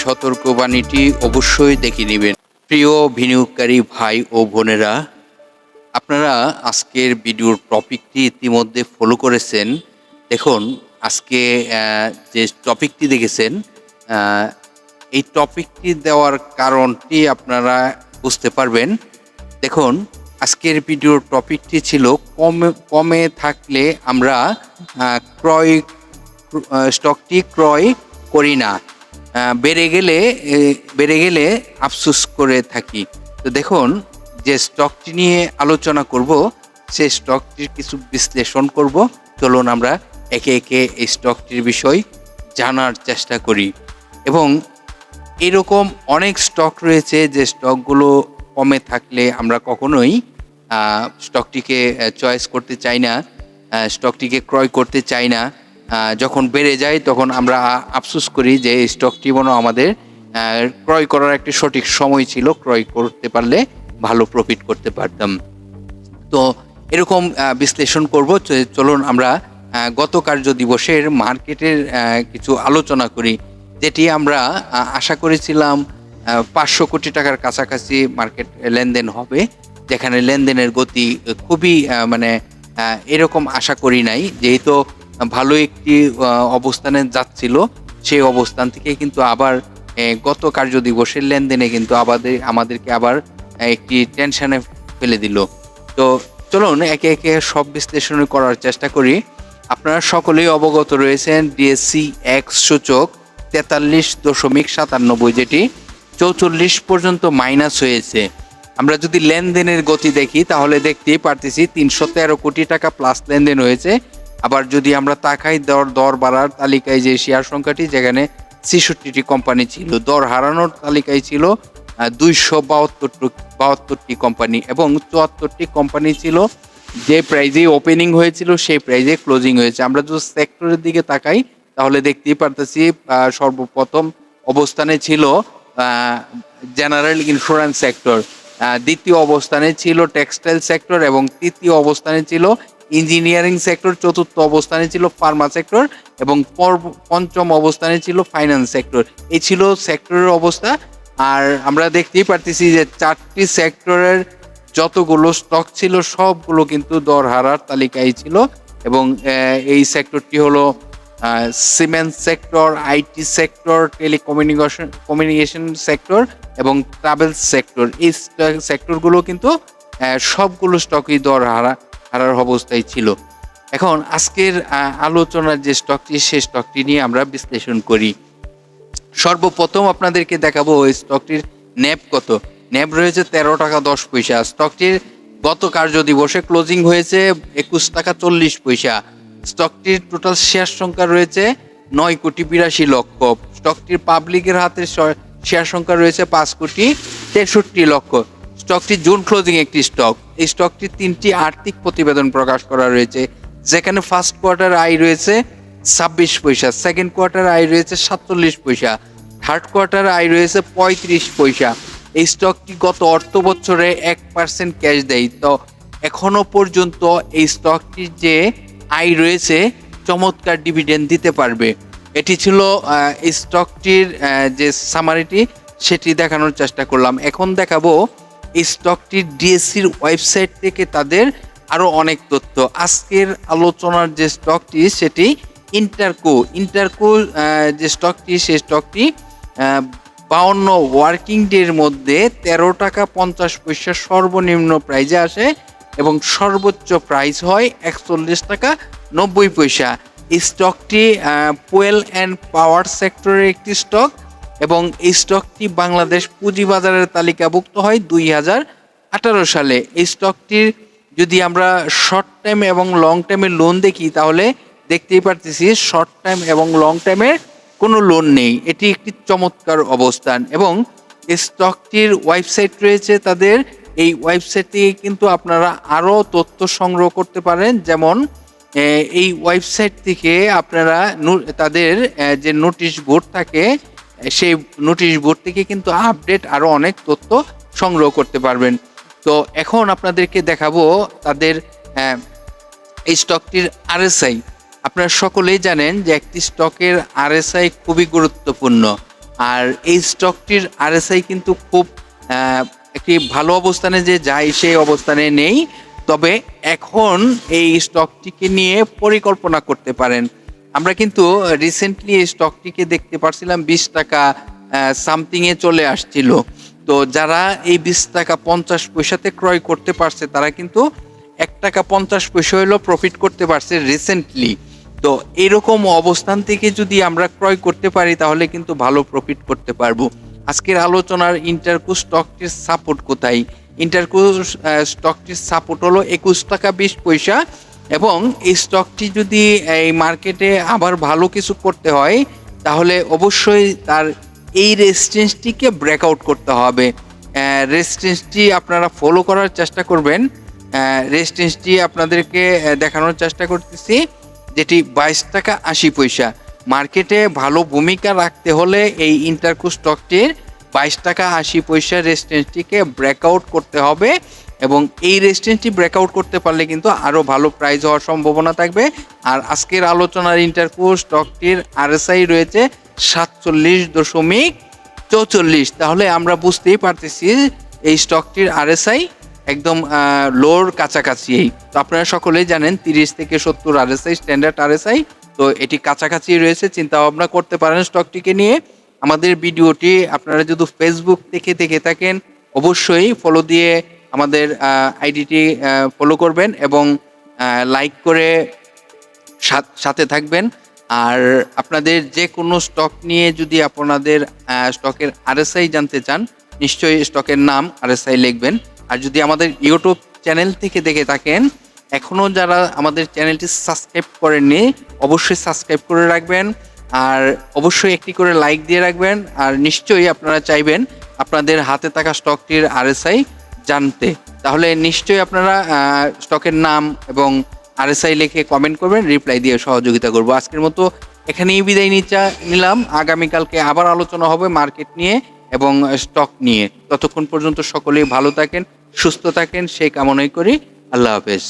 সতর্কবাণীটি অবশ্যই দেখে নেবেন। প্রিয় বিনিয়োগকারী ভাই ও বোনেরা, আপনারা আজকের ভিডিওর টপিকটি ইতিমধ্যে ফলো করেছেন। দেখুন, আজকে যে টপিকটি দেখেছেন এই টপিকটি দেওয়ার কারণটি আপনারা বুঝতে পারবেন। দেখুন, আজকের ভিডিওর টপিকটি ছিল কমে কমে থাকলে আমরা ক্রয় স্টকটি ক্রয় করি না। বেড়ে গেলে বেড়ে গেলে আফসোস করে থাকি। তো দেখুন, যে স্টকটি নিয়ে আলোচনা করব সেই স্টকটির কিছু বিশ্লেষণ করব। চলুন আমরা একে একে এই স্টকটির বিষয় জানার চেষ্টা করি। এবং এরকম অনেক স্টক রয়েছে যে স্টকগুলো কমে থাকলে আমরা কখনোই স্টকটিকে চয়েস করতে চাই না স্টকটিকে ক্রয় করতে চাই না। যখন বেড়ে যায়, তখন আমরা আফসোস করি যে এই স্টকটি মনে আমাদের ক্রয় করার একটি সঠিক সময় ছিল। ক্রয় করতে পারলে ভালো প্রফিট করতে পারতাম। তো এরকম বিশ্লেষণ করব। চলুন আমরা গত কার্য দিবসের মার্কেটের কিছু আলোচনা করি, যেটি আমরা আশা করেছিলাম পাঁচশো কোটি টাকার কাছাকাছি মার্কেট লেনদেন হবে, যেখানে লেনদেনের গতি খুবই মানে এরকম আশা করি নাই। যেহেতু ভালো একটি অবস্থানে যাচ্ছিল। সেই অবস্থান থেকে কিন্তু আবার গত কার্য দিবসের লেনদেনে কিন্তু আমাদের আমাদেরকে আবার একটি টেনশনে ফেলে দিল। তো চলুন একে একে সব বিশ্লেষণ করার চেষ্টা করি। আপনারা সকলেই অবগত রয়েছেন ডিএসসি এক্স সূচক তেতাল্লিশ দশমিক সাতানব্বই যেটি চৌচল্লিশ পর্যন্ত মাইনাস হয়েছে। আমরা যদি লেনদেনের গতি দেখি, তাহলে দেখতেই পারতেছি তিনশো তেরো কোটি টাকা প্লাস লেনদেন হয়েছে। আবার যদি আমরা তাকাই দর দর বাড়ার তালিকায় যে শেয়ার সংখ্যাটি, যেখানে ছেষট্টিটি কোম্পানি ছিল, দর হারানোর তালিকায় ছিল দুইশো বাহাত্তর বাহাত্তরটি কোম্পানি এবং চুয়াত্তরটি কোম্পানি ছিল। যে প্রাইজে ওপেনিং হয়েছিল, সেই প্রাইজে ক্লোজিং হয়েছে। আমরা যদি সেক্টরের দিকে তাকাই, তাহলে দেখতেই পারতেছি সর্বপ্রথম অবস্থানে ছিল জেনারেল ইন্স্যুরেন্স সেক্টর দ্বিতীয় অবস্থানে ছিল টেক্সটাইল সেক্টর এবং তৃতীয় অবস্থানে ছিল ইঞ্জিনিয়ারিং সেক্টর চতুর্থ অবস্থানে ছিল ফার্মা সেক্টর এবং পঞ্চম অবস্থানে ছিল ফাইন্যান্স সেক্টর। এই ছিল সেক্টরের অবস্থা। আর আমরা দেখতেই পারতেছি যে চারটি সেক্টরের যতগুলো স্টক ছিল, সবগুলো কিন্তু দর হারার তালিকায় ছিল এবং এই সেক্টরটি হলো cement sector, IT sector, telecommunication, communication sector এবং ট্রাভেল সেক্টর। এই সেক্টরগুলো কিন্তু সবগুলো স্টকই দর হারা হারার অবস্থায় ছিল। এখন আজকের আলোচনার যে স্টকটি সেই স্টকটি নিয়ে আমরা বিশ্লেষণ করি। সর্বপ্রথম আপনাদেরকে দেখাবো ওই স্টকটির ন্যাব কত। ন্যাব রয়েছে তেরো টাকা দশ পয়সা। স্টকটির গত কার্য দিবসে ক্লোজিং হয়েছে একুশ টাকা চল্লিশ পয়সা। স্টকটির টোটাল শেয়ার সংখ্যা রয়েছে নয় কোটি বিরাশি লক্ষ। স্টকটির পাবলিকের হাতে শেয়ার সংখ্যা রয়েছে পাঁচ কোটি তেষট্টি লক্ষ। স্টকটি জুন ক্লোজিং একটি স্টক এই স্টকটির তিনটি আর্থিক প্রতিবেদন প্রকাশ করা রয়েছে, যেখানে ফার্স্ট কোয়ার্টার আয় রয়েছে ছাব্বিশ পয়সা সেকেন্ড কোয়ার্টার আয় রয়েছে সাতচল্লিশ পয়সা থার্ড কোয়ার্টার আয় রয়েছে পঁয়ত্রিশ পয়সা। এই স্টকটি গত অর্থ বছরে এক পার্সেন্ট ক্যাশ দেয়। তো এখনও পর্যন্ত এই স্টকটির যে আয় রয়েছে, চমৎকার ডিভিডেন্ড দিতে পারবে। এটি ছিল এই স্টকটির যে সামারিটি সেটি দেখানোর চেষ্টা করলাম। এখন দেখাবো এই স্টকটির ডিএসসির ওয়েবসাইট থেকে তাদের আরও অনেক তথ্য। আজকের আলোচনার যে স্টকটি সেটি ইন্টারকো ইন্টারকো যে স্টকটি সেই স্টকটি বাউন্ন ওয়ার্কিং ডের মধ্যে তেরো টাকা পঞ্চাশ পয়সা সর্বনিম্ন প্রাইজে আসে এবং সর্বোচ্চ প্রাইস হয় একচল্লিশ টাকা নব্বই পয়সা। এই স্টকটি পোয়েল অ্যান্ড পাওয়ার সেক্টরের একটি স্টক এবং এই স্টকটি বাংলাদেশ পুঁজিবাজারের তালিকাভুক্ত হয় দুই হাজার আঠারো সালে। এই স্টকটির যদি আমরা শর্ট টাইম এবং লং টাইমের লোন দেখি, তাহলে দেখতেই পারতেছি শর্ট টাইম এবং লং টাইমের কোনো লোন নেই। এটি একটি চমৎকার অবস্থান এবং স্টকটির ওয়েবসাইট রয়েছে তাদের। এই ওয়েবসাইট থেকে কিন্তু আপনারা আরও তথ্য সংগ্রহ করতে পারেন। যেমন এই ওয়েবসাইট থেকে আপনারা তাদের যে নোটিশ বোর্ড থাকে সেই নোটিশ বোর্ড থেকে কিন্তু আপডেট আরও অনেক তথ্য সংগ্রহ করতে পারবেন। তো এখন আপনাদেরকে দেখাবো তাদের আহ, এই স্টকটির আরএসআই আপনারা সকলেই জানেন যে একটি স্টকের আরএসআই খুবই গুরুত্বপূর্ণ। আর এই স্টকটির আরএসআই কিন্তু খুব একটি ভালো অবস্থানে যে যায় সেই অবস্থানে নেই। তবে এখন এই স্টকটিকে নিয়ে পরিকল্পনা করতে পারেন। আমরা কিন্তু রিসেন্টলি এই স্টকটিকে দেখতে পারছিলাম, বিশ টাকা সামথিং এ চলে আসছিল। তো যারা এই বিশ টাকা পঞ্চাশ পয়সাতে ক্রয় করতে পারছে, তারা কিন্তু এক টাকা পঞ্চাশ পয়সা হলেও প্রফিট করতে পারছে রিসেন্টলি তো এরকম অবস্থান থেকে যদি আমরা ক্রয় করতে পারি, তাহলে কিন্তু ভালো প্রফিট করতে পারব। আজকের আলোচনার ইন্টারকো স্টকটির সাপোর্ট কোথায়? ইন্টারকো স্টকটির সাপোর্ট হলো একুশ টাকা বিশ পয়সা এবং এই স্টকটি যদি, এই মার্কেটে আবার ভালো কিছু করতে হয়, তাহলে অবশ্যই তার এই রেজিস্ট্যান্সটিকে ব্রেকআউট করতে হবে। রেজিস্ট্যান্সটি আপনারা ফলো করার চেষ্টা করবেন। রেজিস্ট্যান্সটি আপনাদেরকে দেখানোর চেষ্টা করতেছি, যেটি বাইশ টাকা আশি পয়সা। মার্কেটে ভালো ভূমিকা রাখতে হলে এই ইন্টারকু স্টকটির বাইশ টাকা আশি পয়সা রেজিস্ট্যান্সটিকে ব্রেকআউট করতে হবে। এবং এই রেজিস্ট্যান্সটি ব্রেকআউট করতে পারলে কিন্তু আরও ভালো প্রাইজ হওয়ার সম্ভাবনা থাকবে। আর আজকের আলোচনার ইন্টারকো স্টকটির আরএসআই রয়েছে সাতচল্লিশ দশমিক চৌচল্লিশ। তাহলে আমরা বুঝতেই পারতেছি এই স্টকটির আরএসআই একদম লোর কাছাকাছি। তো আপনারা সকলেই জানেন তিরিশ থেকে সত্তর আরএসআই স্ট্যান্ডার্ড আরএসআই তো এটি কাছাকাছি রয়েছে চিন্তা ভাবনা করতে পারেন স্টকটিকে নিয়ে। আমাদের ভিডিওটি আপনারা যদি ফেসবুক থেকে দেখে থাকেন, অবশ্যই ফলো দিয়ে আমাদের আইডিটি ফলো করবেন এবং লাইক করে সাথ- থাকবেন। আর আপনাদের যে কোনো স্টক নিয়ে যদি আপনাদের স্টকের আরএসআই জানতে চান, নিশ্চয়ই স্টকের নাম আরএসআই লিখবেন। আর যদি আমাদের ইউটিউব চ্যানেল থেকে দেখে থাকেন এখনও যারা আমাদের চ্যানেলটি সাবস্ক্রাইব করেননি, অবশ্যই সাবস্ক্রাইব করে রাখবেন। আর অবশ্যই একটি করে লাইক দিয়ে রাখবেন। আর নিশ্চয়ই আপনারা চাইবেন আপনাদের হাতে থাকা স্টকটির আরএসআই জানতে, তাহলে নিশ্চয়ই আপনারা স্টকের নাম এবং আরএসআই লিখে কমেন্ট করবেন রিপ্লাই দিয়ে সহযোগিতা করব। আজকের মতো এখানেই বিদায় নিচা নিলাম। আগামীকালকে আবার আলোচনা হবে মার্কেট নিয়ে এবং স্টক নিয়ে। ততক্ষণ পর্যন্ত সকলেই ভালো থাকেন, সুস্থ থাকেন সেই কামনাই করি। আল্লাহ হাফেজ।